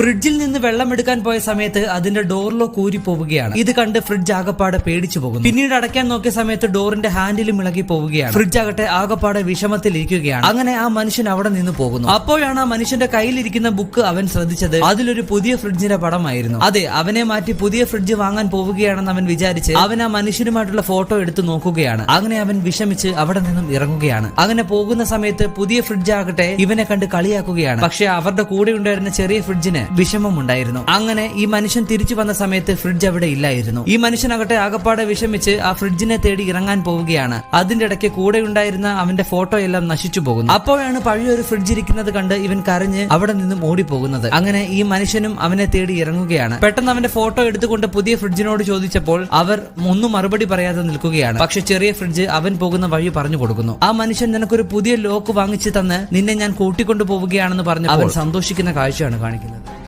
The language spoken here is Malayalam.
ഫ്രിഡ്ജിൽ നിന്ന് വെള്ളം എടുക്കാൻ പോയ സമയത്ത് അതിന്റെ ഡോറിലോ കൂരി പോവുകയാണ്. ഇത് കണ്ട് ഫ്രിഡ്ജ് ആകപ്പാടെ പേടിച്ചു പോകുന്നു. പിന്നീട് അടയ്ക്കാൻ നോക്കിയ സമയത്ത് ഡോറിന്റെ ഹാൻഡിലും ഇളകി പോവുകയാണ്. ഫ്രിഡ്ജ് ആകട്ടെ ആകപ്പാടെ വിഷമത്തിലിരിക്കുകയാണ്. അങ്ങനെ ആ മനുഷ്യൻ അവിടെ നിന്ന് പോകുന്നു. അപ്പോഴാണ് ആ മനുഷ്യന്റെ കയ്യിലിരിക്കുന്ന ബുക്ക് അവൻ ശ്രദ്ധിച്ചത്. അതിലൊരു പുതിയ ഫ്രിഡ്ജിന്റെ പടമായിരുന്നു. അതെ അവനെ മാറ്റി പുതിയ ഫ്രിഡ്ജ് വാങ്ങാൻ പോവുകയാണെന്ന് അവൻ വിചാരിച്ച് അവൻ ആ മനുഷ്യനുമായിട്ടുള്ള ഫോട്ടോ എടുത്തു നോക്കുകയാണ്. അങ്ങനെ അവൻ വിഷമിച്ച് അവിടെ നിന്നും ഇറങ്ങുകയാണ്. അങ്ങനെ പോകുന്ന സമയത്ത് പുതിയ ഫ്രിഡ്ജ് ആകട്ടെ ഇവനെ കണ്ട് കളിയാക്കുകയാണ്. പക്ഷെ അവരുടെ കൂടെ ഉണ്ടായിരുന്ന ചെറിയ ഫ്രിഡ്ജിന് വിഷമമുണ്ടായിരുന്നു. അങ്ങനെ ഈ മനുഷ്യൻ തിരിച്ചു വന്ന സമയത്ത് ഫ്രിഡ്ജ് അവിടെ ഇല്ലായിരുന്നു. ഈ മനുഷ്യനാകട്ടെ ആകപ്പാടെ വിഷമിച്ച് ആ ഫ്രിഡ്ജിനെ തേടി ഇറങ്ങാൻ പോവുകയാണ്. അതിന്റെ ഇടയ്ക്ക് കൂടെ ഉണ്ടായിരുന്ന അവന്റെ ഫോട്ടോ എല്ലാം നശിച്ചു പോകുന്നു. അപ്പോഴാണ് പഴയൊരു ഫ്രിഡ്ജ് ഇരിക്കുന്നത് കണ്ട് ഇവൻ കരഞ്ഞ് അവിടെ നിന്നും ഓടിപ്പോകുന്നത്. അങ്ങനെ ഈ മനുഷ്യനും അവനെ തേടി ഇറങ്ങുകയാണ്. പെട്ടെന്ന് അവന്റെ ഫോട്ടോ എടുത്തുകൊണ്ട് പുതിയ ഫ്രിഡ്ജിനോട് ചോദിച്ചപ്പോൾ അവർ ഒന്നും മറുപടി പറയാതെ നിൽക്കുകയാണ്. പക്ഷെ ചെറിയ ഫ്രിഡ്ജ് അവൻ പോകുന്ന വഴി പറഞ്ഞു കൊടുക്കുന്നു. ആ മനുഷ്യൻ നിനക്കൊരു പുതിയ ലോക്ക് വാങ്ങിച്ചു തന്ന് നിന്നെ ഞാൻ കൂട്ടിക്കൊണ്ടു പോവുകയാണെന്ന് പറഞ്ഞ് അവൻ സന്തോഷിക്കുന്ന കാഴ്ചയാണ് കാണിക്കുന്നത്.